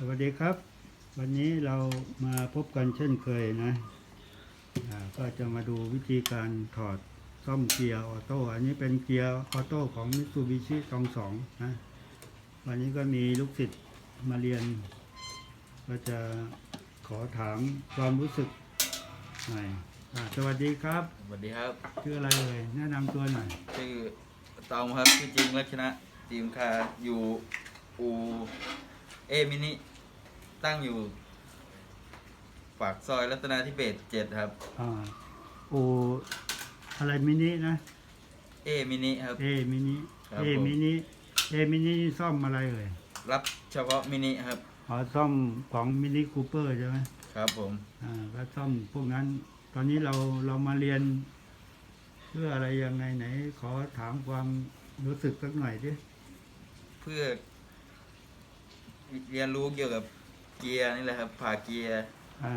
สวัสดีครับ วันนี้เรามาพบกันเช่นเคยนะอ่าก็จะมาดูวิธีการถอดซ่อมเกียร์ออโต้อันนี้เป็นเกียร์ออโต้ของมิ t ซูบิชิตองสองนะวันนี้ก็มีลูกศิษย์มาเรียน ก็จะขอถามความรู้สึกหน่อยอ่าสวัสดีครับ สวัสดีครับ ชื่ออะไรเอ่ยแนะนำตัวหน่อย ชื่อตอมครับ ชื่อจริงรัชนะทีมคาอยู่อู เอมินิตั้งอยู่ปากซอยรัตนาธิเบศเจ็ดครับ อ่าโออะไรมินินะ เอมินิครับ เอมินิ ครับเอผมมินิ เอมินินี่ซ่อมอะไรเอ่ยรับเฉพาะมินิครับ อ๋อซ่อมของมินิคูเปอร์ใช่ไหมครับผม อ่าก็ซ่อมพวกนั้น ตอนนี้เราเรามาเรียน เพื่ออะไรยังไงไหน ขอถามความรู้สึกสักหน่อยดิ เพื่อ เรียนรู้เกี่ยวกับเกียร์นี่แหละครับ ผ่าเกียร์ อ่า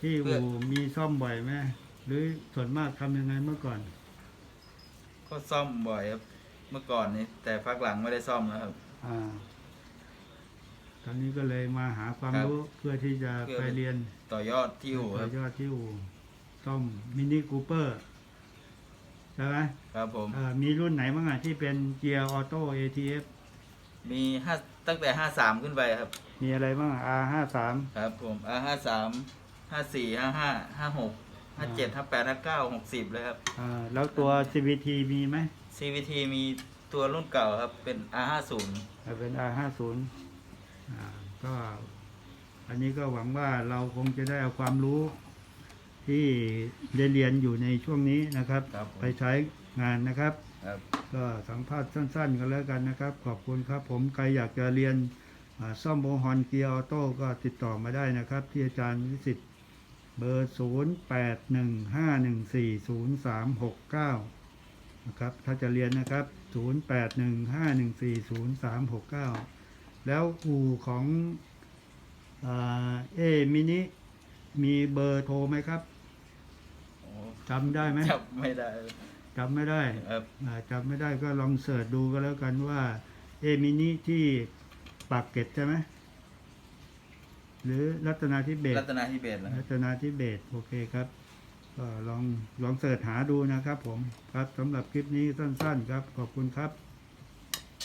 ที่เพื่ออู่มีซ่อมบ่อยไหมหรือส่วนมากทำยังไงเมื่อก่อน ก็ซ่อมบ่อยครับ เมื่อก่อนนี้ แต่พักหลังไม่ได้ซ่อมแล้วครับ อ่า ตอนนี้ก็เลยมาหาความครับรู้เพื่อที่จะเพื่อ ไปเรียนต่อยอดที่อู่คต่รัอบยอดที่อู่ซ่อมมินิคูเปอร์ใช่ไหมครับผม เอ่อมีรุ่นไหนบ้างอะที่เป็นเกียร์ออโต้ ATF มีห้าตั้งแต่ห้าสามขึ้นไปครับ มีอะไรบ้างอะ R ห้าสามครับผมอ่าห้าสามห้าสี่ห้าห้าห้าหกห้าเจ็ดห้าแปดห้าเก้าหกสิบเลยครับ อ่าแล้วตัว CVT มีไหม CVT มีตัวรุ่นเก่าครับเป็น R ห้าศูนย์อ่าเป็น R ห้าศูนย์อ่าก็อันนี้ก็หวังว่าเราคงจะได้เอาความรู้ที่ได้เรียนอยู่ในช่วงนี้นะครับ ครับผม ไปใช้งานนะครับครับก็สัมภาษณ์สั้น ๆ กันแล้วกันนะครับ ขอบคุณครับ ผมใครอยากจะเรียนอ่าซ่อมโมฮอนเกียร์ออโต้ก็ติดต่อมาได้นะครับ ที่อาจารย์วิสิตเบอร์ 0 8 1 5 1 4 0 3 6 9 นะครับ ถ้าจะเรียนนะครับ 0 8 1 5 1 4 0 3 6 9 แล้วอู่ของอาเอมินิมีเบอร์โทรไหมครับโอ้จำได้ไหมจับไม่ได้ จำไม่ได้ครับอ่าจำไม่ได้ก็ลองเสิร์ชดูก็แล้วกันว่า เอมินิที่ปากเกร็ดใช่ไหมหรือรัตนาธิเบศรัตนาธิเบศนะครัรับตนาธิเบศโอเคครับก็ลองลองเสิร์ชหาดูนะครับผมครับสำหรับคลิปนี้สั้น ๆ ครับขอบคุณครับ